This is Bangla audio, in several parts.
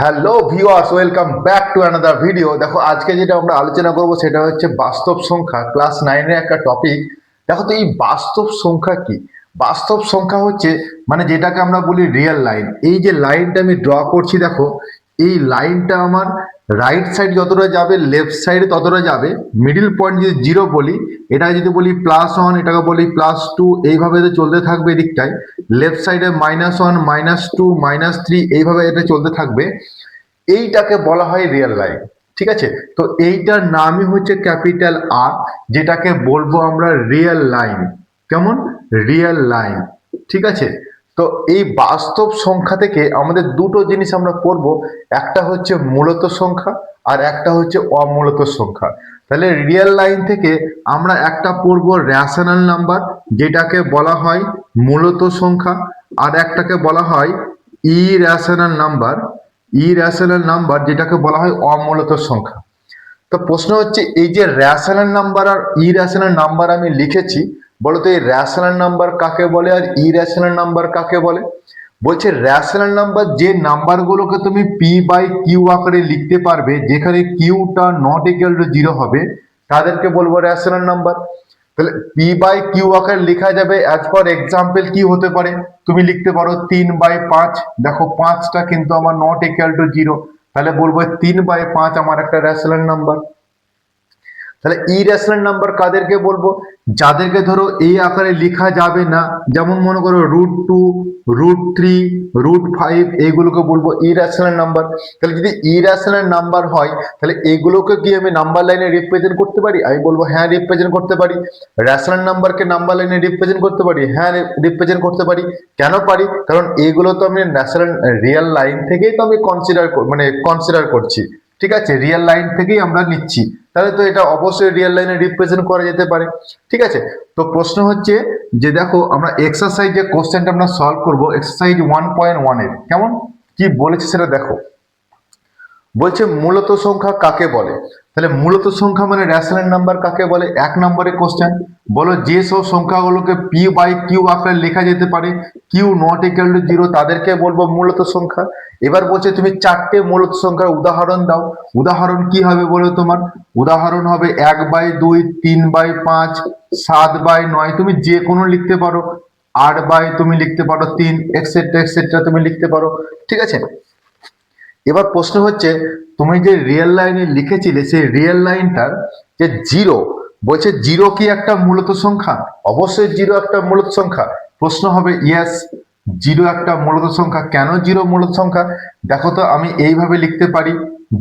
Hello viewers welcome back to another video দেখো, আজকে যেটা আমরা আলোচনা করব সেটা হচ্ছে বাস্তব সংখ্যা। ক্লাস নাইনের একটা টপিক দেখো তো, এই বাস্তব সংখ্যা কি? বাস্তব সংখ্যা হচ্ছে মানে যেটাকে আমরা বলি রিয়েল লাইন এই যে লাইনটা আমি ড্র করছি, দেখো এই লাইনটা আমার রাইট সাইড যতটা যাবে লেফট সাইডে ততটা যাবে। মিডিল পয়েন্ট যদি জিরো বলি এটা যদি বলি প্লাস ওয়ান এটাকে বলি প্লাস টু এইভাবে চলতে থাকবে এদিকটায়। লেফট সাইডে minus one minus two minus three এইভাবে এটা চলতে থাকবে। এইটাকে বলা হয় রিয়েল লাইন ঠিক আছে? তো এইটার নামই হচ্ছে ক্যাপিটাল আর যেটাকে বলব আমরা রিয়েল লাইন কেমন? রিয়েল লাইন ঠিক আছে? তো এই বাস্তব সংখ্যা থেকে আমাদের দুটো জিনিস আমরা করব। একটা হচ্ছে মূলত সংখ্যা আর একটা হচ্ছে অমূলত সংখ্যা। তাহলে রিয়েল লাইন থেকে আমরা একটা পড়ব র্যাশনাল নাম্বার যেটাকে বলা হয় মূলত সংখ্যা, আর একটাকে বলা হয় ই ইরেশনাল নাম্বার ই ইরেশনাল নাম্বার যেটাকে বলা হয় অমূলত সংখ্যা। তো প্রশ্ন হচ্ছে, এই যে র্যাশনাল নাম্বার আর ই ইরেশনাল নাম্বার আমি লিখেছি বলতো এই র্যাশনাল নাম্বার কাকে বলে আর ইরেশনাল নাম্বার কাকে বলে? বলছে র্যাশনাল নাম্বার যে নাম্বারগুলোকে তুমি পি বাই কিউ আকারে লিখতে পারবে, যেখানে কিউটা নট ইকুয়াল টু জিরো হবে, তাদেরকে বলব র্যাশনাল নাম্বার তাহলে পি বাই কিউ আকারে লেখা যাবে অ্যাজ ফর এক্সাম্পল কি হতে পারে? তুমি লিখতে পারো তিন বাই পাঁচ। দেখো পাঁচটা কিন্তু আমার নট ইকুয়াল টু জিরো তাহলে বলব তিন বাই পাঁচ আমার একটা র্যাশনাল নাম্বার তাহলে ইরেশনাল নাম্বার কাদেরকে বলব? যাদেরকে ধরো এই আকারে লেখা যাবে না, যেমন মনে করো root two root three root five এইগুলোকে বলব ইরেশনাল নাম্বার তাহলে যদি ইরেশনাল নাম্বার হয়, তাহলে এগুলোকে কি আমি নাম্বার লাইনে রিপ্রেজেন্ট করতে পারি? আমি বলব হ্যাঁ রিপ্রেজেন্ট করতে পারি। রেশনাল নাম্বারকে নাম্বার লাইনে রিপ্রেজেন্ট করতে পারি? হ্যাঁ রিপ্রেজেন্ট করতে পারি। কেন পারি? কারণ এগুলো তো আমি ন্যাশনাল রিয়েল লাইন থেকেই তো আমি কনসিডার মানে কনসিডার করছি। ঠিক আছে? রিয়েল লাইন থেকেই আমরা নিচ্ছি। তাহলে তো এটা অবশ্যই রিয়েল লাইনে রিপ্রেজেন্ট করা যেতে পারে। ঠিক আছে? তো প্রশ্ন হচ্ছে যে দেখো, আমরা এক্সারসাইজ যে কোশ্চেনটা আমরা সলভ করব এক্সারসাইজ ওয়ান পয়েন্ট ওয়ানের কেমন? কি বলেছে সেটা দেখো। বলছে মূলত সংখ্যা কাকে বলে? তাহলে মূলত সংখ্যা মানে র্যাশনাল নাম্বার কাকে বলে? এক নম্বরে কোশ্চেন বলো যে সব সংখ্যাগুলোকে পি বাই কিউ আকারে লেখা যেতে পারে Q not equal to zero তাদেরকে বলব মূলত সংখ্যা। এবার বলছে তুমি চারটে মূলত সংখ্যার উদাহরণ দাও। উদাহরণ কি হবে বলো তোমার? উদাহরণ হবে এক বাই দুই, তিন বাই পাঁচ, সাত বাই নয়। তুমি যে কোনো লিখতে পারো। আট বাই তুমি লিখতে পারো, তিন এক্সেট্রা এক্সেট্রা তুমি লিখতে পারো। ঠিক আছে? এবার প্রশ্ন হচ্ছে, তুমি যে রিয়েল লাইনে লিখেছিলে, সেই রিয়েল লাইনটার যে জিরো বলছে জিরো কি একটা মূলত সংখ্যা? অবশ্যই জিরো একটা মূলত সংখ্যা। প্রশ্ন হবে ইয়াস জিরো একটা মূলত সংখ্যা। কেন জিরো মূলত সংখ্যা? দেখো তো, আমি এইভাবে লিখতে পারি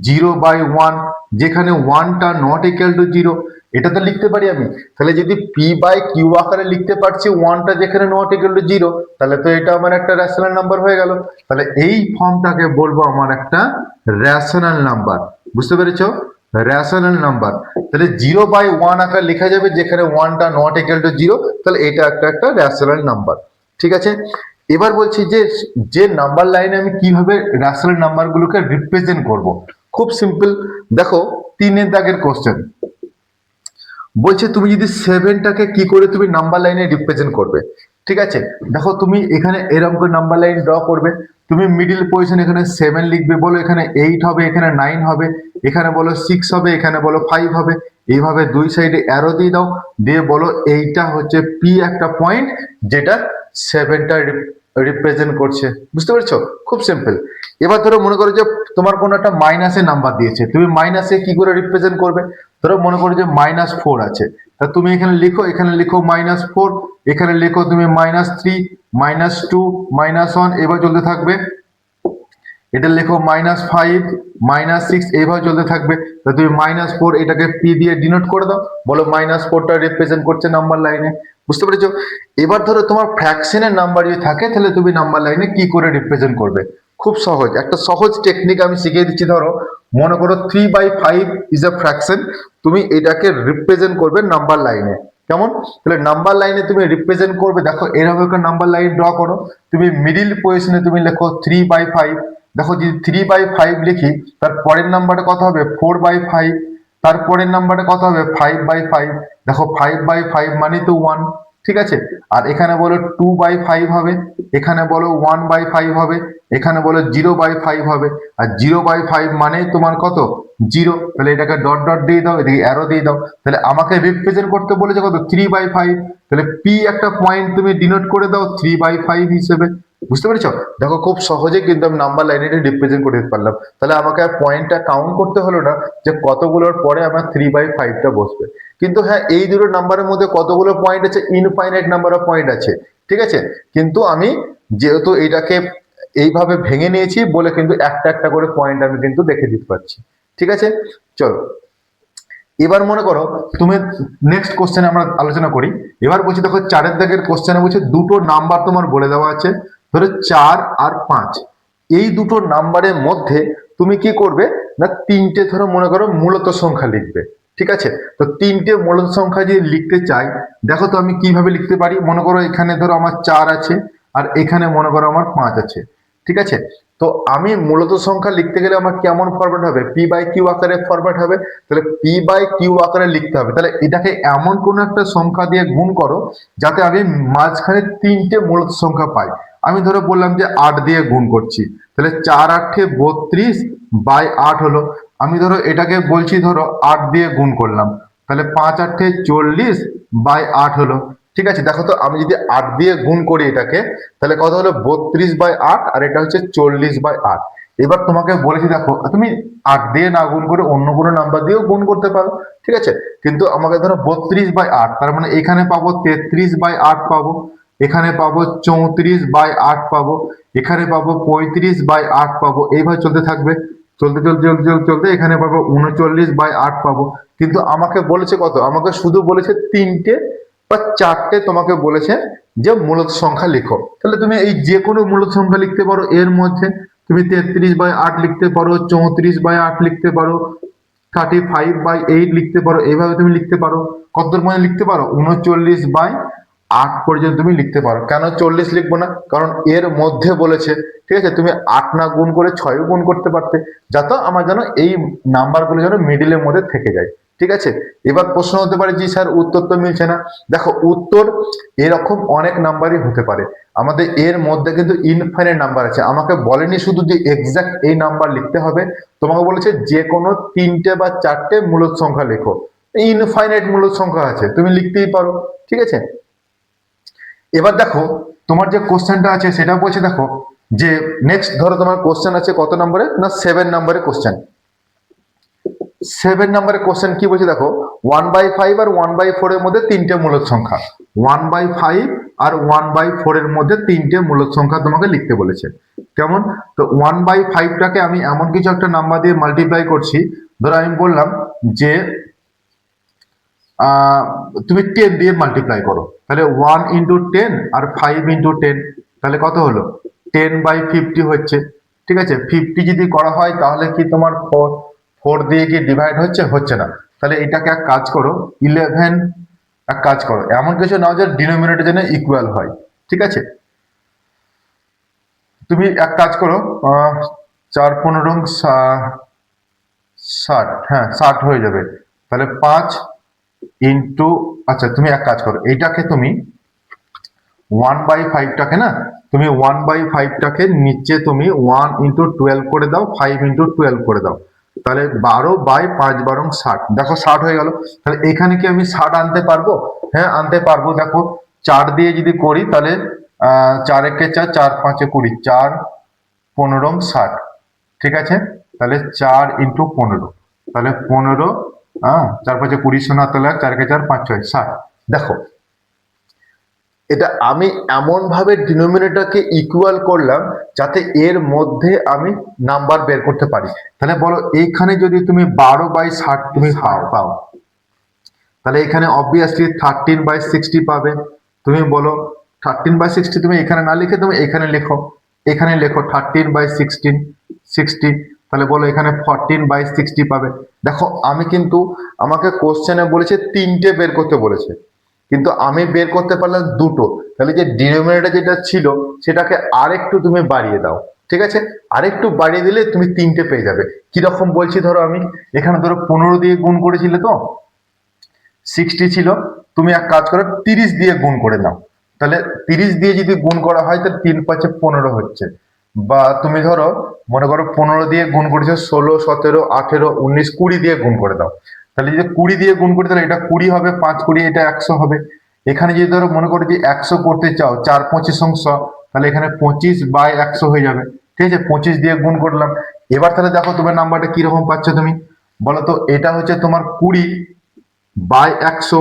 জিরো বাই ওয়ান যেখানে ওয়ানটা নট ইকুয়াল টু জিরো এটা তো লিখতে পারি আমি। তাহলে যদি পি বাই কিউ আকারে লিখতে পারছি ওয়ানটা যেখানে নট ইকুয়াল টু জিরো তাহলে তো এটা আমার একটা রেশনাল নাম্বার হয়ে গেল। তাহলে এই ফর্মটাকে বলব আমার একটা রেশনাল নাম্বার বুঝতে পেরেছ? রেশনাল নাম্বার তাহলে জিরো বাই ওয়ান আকার লেখা যাবে যেখানে ওয়ানটা নট ইকুয়াল টু জিরো তাহলে এটা একটা একটা রেশনাল নাম্বার ঠিক আছে? এবার বলছি যে যে নাম্বার লাইনে আমি কীভাবে রেশনাল নাম্বারগুলোকে রিপ্রেজেন্ট করব। খুব সিম্পল দেখো, তিনের দাগের কোশ্চেন বলছে, তুমি যদি সেভেনটাকে কি করে তুমি নাম্বার লাইনে রিপ্রেজেন্ট করবে? ঠিক আছে? দেখো, তুমি এখানে এরকম করে নাম্বার লাইন ড্র করবে। তুমি মিডিল পজিশন এখানে সেভেন লিখবে, বলো এখানে এইট হবে, এখানে নাইন হবে, এখানে বলো সিক্স হবে, এখানে বলো ফাইভ হবে। এইভাবে দুই সাইডে অ্যারো দিয়ে দাও, দিয়ে বলো এইটা হচ্ছে পি একটা পয়েন্ট যেটা সেভেনটা রিপ্রেজেন্ট করছে। বুঝতে পেরেছ? খুব সিম্পল এবার ধরো মনে করো যে তোমার কোনো একটা মাইনাসে নাম্বার দিয়েছে। তুমি মাইনাসে কি করে রিপ্রেজেন্ট করবে? ধরো মনে করো যে মাইনাস ফোর আছে। তা তুমি এখানে লিখো এখানে লিখো মাইনাস ফোর এখানে লিখো তুমি minus three minus two minus one এবার চলতে থাকবে। এটা লেখো মাইনাস ফাইভ মাইনাস সিক্স এইভাবে চলতে থাকবে। তা তুমি মাইনাস ফোর এটাকে পি দিয়ে ডিনোট করে দাও। বলো মাইনাস ফোরটা রিপ্রেজেন্ট করছে নাম্বার লাইনে বুঝতে পেরেছ? এবার ধরো তোমার ফ্র্যাকশনের নাম্বার যদি থাকে, তাহলে তুমি নাম্বার লাইনে কি করে রিপ্রেজেন্ট করবে? খুব সহজ। একটা সহজ টেকনিক আমি শিখিয়ে দিচ্ছি, ধরো, মনে করো three by five is a fraction তুমি এটাকে রিপ্রেজেন্ট করবে নাম্বার লাইনে কেমন? তাহলে নাম্বার লাইনে তুমি রিপ্রেজেন্ট করবে, দেখো, এরকম একটা নাম্বার লাইন ড্র করো। তুমি মিডিল পজিশনে তুমি লেখো থ্রি বাই ফাইভ দেখো, যদি থ্রি বাই ফাইভ লিখি, তার পরের নাম্বারটা কত হবে ফোর বাই ফাইভ তারপরের নাম্বারটা কত হবে ফাইভ বাই ফাইভ দেখো ফাইভ বাই ফাইভ মানে তো ওয়ান ঠিক আছে? আর এখানে বলো টু বাই ফাইভ হবে, এখানে বলো ওয়ান বাই ফাইভ হবে, এখানে বলো জিরো বাই ফাইভ হবে। আর জিরো বাই ফাইভ মানে তোমার কত? জিরো তাহলে এটাকে ডট ডট দিয়ে দাও, এদিকে অ্যারো দিয়ে দাও। তাহলে আমাকে রিপ্রেজেন্ট করতে বলেছে কত? থ্রি বাই ফাইভ তাহলে পি একটা পয়েন্ট তুমি ডিনোট করে দাও থ্রি বাই ফাইভ হিসেবে। বুঝতে পেরেছ? দেখো, খুব সহজে কিন্তু আমি নাম্বার লাইনে রিপ্রেজেন্ট করে দিতে পারলাম। তাহলে আমাকে আর পয়েন্টটা কাউন্ট করতে হলো না যে কতগুলোর পরে আমার থ্রি বাই ফাইভটা বসবে। কিন্তু হ্যাঁ এই দুটো নাম্বারের মধ্যে কতগুলো পয়েন্ট আছে? ইনফাইনাইট নাম্বার অফ পয়েন্ট আছে। ঠিক আছে? কিন্তু আমি যেহেতু এটাকে এইভাবে ভেঙে নিয়েছি বলে কিন্তু একটা একটা করে পয়েন্ট আমি কিন্তু দেখে দিতে পারছি। ঠিক আছে? চলো। এবার মনে করো, তুমি নেক্সট কোশ্চেনে আমরা আলোচনা করি। এবার বলছি, দেখো, চারের দাগের কোশ্চেনে বলছে, দুটো নাম্বার তোমার বলে দেওয়া আছে। ধরো চার আর পাঁচ। এই দুটো নাম্বারের মধ্যে তুমি কি করবে? না তিনটে ধরো মনে করো মূলত সংখ্যা লিখবে, ঠিক আছে? তো তিনটে মূলত সংখ্যা যদি লিখতে চাই, দেখো তো আমি কীভাবে লিখতে পারি? মনে করো এখানে ধরো আমার চার আছে, আর এখানে মনে করো আমার পাঁচ আছে। ঠিক আছে? তো আমি মূলত সংখ্যা লিখতে গেলে আমার কেমন ফরম্যাট হবে? পি বাই কিউ আকারে ফরম্যাট হবে। তাহলে পি বাই কিউ আকারে লিখতে হবে। তাহলে এটাকে এমন কোনো একটা সংখ্যা দিয়ে গুণ করো, যাতে আমি মাঝখানে তিনটে মূলত সংখ্যা পাই। আমি ধরো বললাম যে আট দিয়ে গুণ করছি। তাহলে চার আটে বত্রিশ বাই আট হলো। আমি ধরো এটাকে বলছি ধরো আট দিয়ে গুণ করলাম। তাহলে পাঁচ আটে চল্লিশ বাই আট হলো। ঠিক আছে? দেখো তো, আমি যদি আট দিয়ে গুণ করি এটাকে, তাহলে কত হলো? বত্রিশ বাই আট, আর এটা হচ্ছে চল্লিশ বাই আট। এবার তোমাকে বলেছি, দেখো, তুমি আট দিয়ে না গুণ করে অন্য কোনো নাম্বার দিয়েও গুণ করতে পারো, ঠিক আছে? কিন্তু আমাকে ধরো বত্রিশ বাই আট, তার মানে এখানে পাবো তেত্রিশ বাই আট পাবো, এখানে পাবো চৌত্রিশ বাই আট পাবো, এখানে পাবো পঁয়ত্রিশ বাই আট পাবো, এইভাবে চলতে থাকবে। চলতে চলতে চলতে চলতে চলতে এখানে পাবো উনচল্লিশ বাই আট পাবো। কিন্তু আমাকে বলেছে কত? আমাকে শুধু বলেছে তিনটে বা চারটে তোমাকে বলেছে যে মূলত সংখ্যা লিখো। তাহলে তুমি এই যে কোনো মূলত সংখ্যা লিখতে পারো, এর মধ্যে তুমি তেত্রিশ বাই আট লিখতে পারো, চৌত্রিশ বাই আট লিখতে পারো থার্টি ফাইভ বাই এইট লিখতে পারো, এইভাবে তুমি লিখতে পারো। কত মধ্যে লিখতে পারো? উনচল্লিশ বাই আট পর্যন্ত তুমি লিখতে পারো। কেন চল্লিশ লিখব না? কারণ এর মধ্যে বলেছে, ঠিক আছে, তুমি আট না গুণ করে ছয়ও গুণ করতে পারতে, যাতে আমার যেন এই নাম্বারগুলো যেন মিডিলের মধ্যে থেকে যায়। ঠিক আছে? এবার প্রশ্ন হতে পারে, জি স্যার, উত্তর তো মিলছে না। দেখো, উত্তর এরকম অনেক নাম্বারই হতে পারে। আমাদের এর মধ্যে কিন্তু ইনফাইনাইট নাম্বার আছে। আমাকে বলেনি শুধু যে এক্সাক্ট এই নাম্বার লিখতে হবে। তোমাকে বলেছে যে কোনো তিনটে বা চারটে মূলত সংখ্যা লেখো। ইনফাইনাইট মূলত সংখ্যা আছে, তুমি লিখতেই পারো। ঠিক আছে? এবার দেখো, তোমার যে কোশ্চেনটা আছে সেটা বলছে, দেখো, যে নেক্সট ধরো তোমার কোশ্চেন আছে কত নম্বরে? না সেভেন নম্বরে কোশ্চেন সেভেন নম্বরের কোশ্চেন কি বলছে দেখো? ওয়ান বাই ফাইভ আর ওয়ান বাই ফোর এর মধ্যে তিনটে মূলত সংখ্যা। ওয়ান বাই ফাইভ আর ওয়ান বাই ফোর এর মধ্যে তিনটে মূলত সংখ্যা তোমাকে লিখতে বলেছে। কেমন? তো ওয়ান বাই ফাইভটাকে আমি এমন কিছু একটা নাম্বার দিয়ে মাল্টিপ্লাই করছি। ধরো আমি বললাম যে তুমি টেন দিয়ে মাল্টিপ্লাই করো। তাহলে ওয়ান ইন্টু টেন আর ফাইভ ইন্টু টেন তাহলে কত হলো? টেন বাই ফিফটি হচ্ছে। ঠিক আছে? ফিফটি যদি করা হয় তাহলে কি তোমার ফোর ফোর দিয়ে কি ডিভাইড হচ্ছে? হচ্ছে না। তাহলে এটাকে এক কাজ করো ইলেভেন এক কাজ করো। এমন কিছু নাও যে ডিনোমিনেটর যেন ইকুয়াল হয়। ঠিক আছে? তুমি এক কাজ করো চার পনেরো ষাট। হ্যাঁ ষাট হয়ে যাবে। তাহলে পাঁচ ইন্টু আচ্ছা তুমি এক কাজ করো। এইটাকে তুমি ওয়ান বাই ফাইভটাকে না, তুমি ওয়ান বাই ফাইভটাকে নিচে তুমি ওয়ান ইন্টু টুয়েলভ করে দাও ফাইভ ইন্টু টুয়েলভ করে দাও। তাহলে বারো বাই পাঁচ বারো ষাট। দেখো ষাট হয়ে গেল। তাহলে এখানে কি আমি ষাট আনতে পারব? হ্যাঁ আনতে পারব। দেখো, চার দিয়ে যদি করি তাহলে চার একে চার চার পাঁচে কুড়ি। চার পনেরো ষাট। ঠিক আছে? তাহলে চার ইন্টু পনেরো। তাহলে পনেরো হ্যাঁ চার পাঁচে কুড়ি শোনা তাহলে চার কে চার, পাঁচ ছয়, ষাট। দেখো এটা আমি এমন ভাবে ডিনোমিনেটরকে ইকুয়াল করলাম যাতে এর মধ্যে আমি নাম্বার বের করতে পারি। তাহলে বলো এইখানে যদি তুমি বারো বাই ষাট তুমি পাও পাও। তাহলে এখানে অবভিয়াসলি থার্টিন বাই সিক্সটি পাবে। তুমি বলো থার্টিন বাই সিক্সটি তুমি এখানে না লিখে তুমি এখানে লেখো। এখানে লেখো থার্টিন বাই সিক্সটিন সিক্সটি তাহলে বলো এখানে ফরটিন বাই সিক্সটি পাবে। দেখো আমি কিন্তু আমাকে কোশ্চেনে বলেছে, তিনটে বের করতে বলেছে। কিন্তু আমি বের করতে পারলাম দুটো। তাহলে যে ডিনোমিনেটর যেটা ছিল, সেটাকে আরেকটু তুমি বাড়িয়ে দাও। ঠিক আছে? আরেকটু বাড়িয়ে দিলে তুমি তিনটে পেয়ে যাবে। কীরকম বলছি ধরো আমি, এখানে ধরো পনেরো দিয়ে গুণ করেছিলে তো? সিক্সটি ছিল। তুমি এক কাজ করো, তিরিশ দিয়ে গুণ করে নাও। তাহলে তিরিশ দিয়ে যদি গুণ করা হয়, তাহলে তিন পাঁচে পনেরো হচ্ছে। বা তুমি ধরো, মনে করো পনেরো দিয়ে গুণ করেছ, ষোলো, সতেরো, আঠেরো, উনিশ, কুড়ি দিয়ে গুণ করে দাও। তাহলে যদি কুড়ি দিয়ে গুণ করি, তাহলে এটা কুড়ি হবে, পাঁচ কুড়ি, এটা একশো হবে। এখানে যদি ধরো মনে করো যে একশো করতে চাও, চার পঁচিশ অংশ, তাহলে এখানে পঁচিশ বাই একশো হয়ে যাবে। ঠিক আছে? পঁচিশ দিয়ে গুণ করলাম। এবার তাহলে দেখো তোমার নাম্বারটা কীরকম পাচ্ছ তুমি? বলো তো, এটা হচ্ছে তোমার কুড়ি বাই একশো,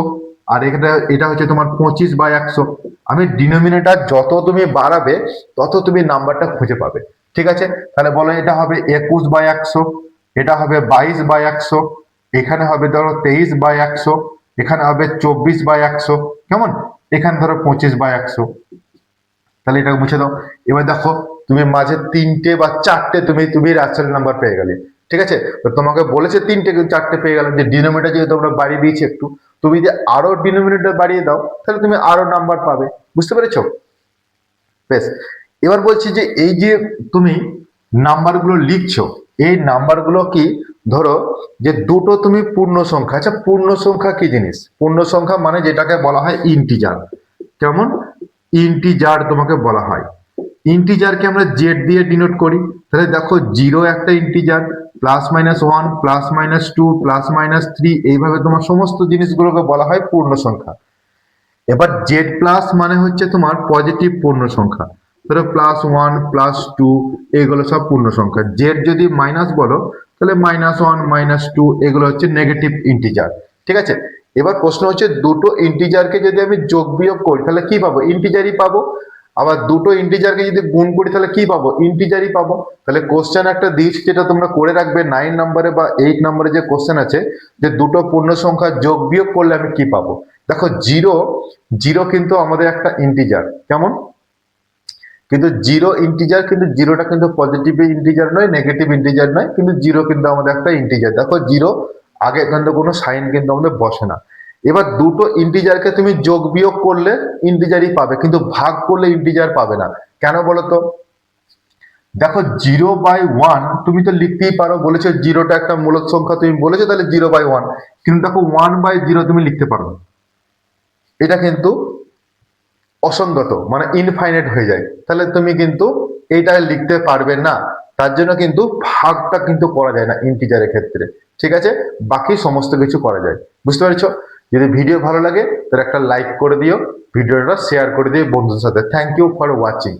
আর এটা এটা হচ্ছে তোমার পঁচিশ বাই একশো। আমি ডিনোমিনেটার যত তুমি বাড়াবে, তত তুমি নাম্বারটা খুঁজে পাবে। ঠিক আছে? তাহলে বলো এটা হবে একুশ বাই একশো, এটা হবে বাইশ বাই একশো এখানে হবে ধরো তেইশ বাই একশো, এখানে হবে চব্বিশ বাই একশো, কেমন? এখানে ধরো পঁচিশ বাই একশো। তাহলে এটা মুছে দাও। এবার দেখো, তুমি মাঝে তিনটে বা চারটে তুমি তুমি র্যাশনাল নাম্বার পেয়ে গেলে। ঠিক আছে? তো তোমাকে বলেছে তিনটে চারটে পেয়ে গেলাম যে ডিনোমিনেটর যদি তোমরা বাড়িয়ে দিয়েছি একটু, তুমি যদি আরও ডিনোমিনেটর বাড়িয়ে দাও, তাহলে তুমি আরও নাম্বার পাবে। বুঝতে পেরেছ? বেশ। এবার বলছি যে, এই যে তুমি নাম্বারগুলো লিখছো, এই নাম্বারগুলো কি ধরো যে দুটো তুমি পূর্ণ সংখ্যা আচ্ছা পূর্ণ সংখ্যা কি জিনিস? পূর্ণ সংখ্যা মানে যেটাকে বলা হয় ইন্টিজার কেমন? ইন্টিজার তোমাকে বলা হয়। ইন্টিজারকে আমরা জেড দিয়ে ডিনোট করি। তাহলে দেখো জিরো একটা integer plus minus one plus minus two plus minus three এইভাবে তোমার সমস্ত জিনিসগুলোকে বলা হয় পূর্ণ সংখ্যা। এবার জেড প্লাস মানে হচ্ছে তোমার পজিটিভ পূর্ণ সংখ্যা। ধরো প্লাস ওয়ান প্লাস টু এগুলো সব পূর্ণ সংখ্যা। জেড যদি মাইনাস বলো তাহলে মাইনাস ওয়ান মাইনাস টু এগুলো হচ্ছে নেগেটিভ ইন্টিজার ঠিক আছে? এবার প্রশ্ন হচ্ছে দুটো ইন্টিজারকে যদি আমি যোগ বিয়োগ করি, তাহলে কি পাবো? ইন্টিজারই পাবো। আবার দুটো ইন্টিজারকে যদি গুণ করি, তাহলে কি পাবো? ইন্টিজারই পাবো। তাহলে কোশ্চেন একটা দিয়েছি যেটা তোমরা করে রাখবে নাইন নম্বরে বা এইট নম্বরে যে কোশ্চেন আছে, যে দুটো পূর্ণ সংখ্যা যোগ বিয়োগ করলে আমি কি পাবো? দেখো জিরো জিরো কিন্তু আমাদের একটা ইন্টিজার কেমন? কিন্তু জিরো ইন্টিজার কিন্তু জিরোটা কিন্তু পজিটিভ ইন্টিজার নয় নেগেটিভ ইন্টিজার নয়, কিন্তু জিরো কিন্তু আমাদের একটা ইন্টিজার দেখো জিরো আগে কিন্তু কোনো সাইন কিন্তু আমাদের বসে না। এবার দুটো ইন্টিজারকে তুমি যোগ বিয়োগ করলে ইন্টিজারই পাবে, কিন্তু ভাগ করলে ইন্টিজার পাবে না। কেন বলো তো দেখো জিরো বাই ওয়ান তুমি তো লিখতেই পারো, বলেছ জিরোটা একটা মূলক সংখ্যা, তুমি বলেছ তাহলে জিরো বাই ওয়ান কিন্তু দেখো ওয়ান বাই জিরো তুমি লিখতে পারো। এটা কিন্তু অসঙ্গত মানে ইনফাইনাইট হয়ে যায়। তাহলে তুমি কিন্তু এইটা লিখতে পারবে না। তার জন্য কিন্তু ভাগটা কিন্তু করা যায় না ইন্টিজারের ক্ষেত্রে। ঠিক আছে? বাকি সমস্ত কিছু করা যায়। বুঝতে পারছ? যদি ভিডিও ভালো লাগে, তাহলে একটা লাইক করে দিও, ভিডিওটা শেয়ার করে দিও বন্ধুদের সাথে। Thank you for watching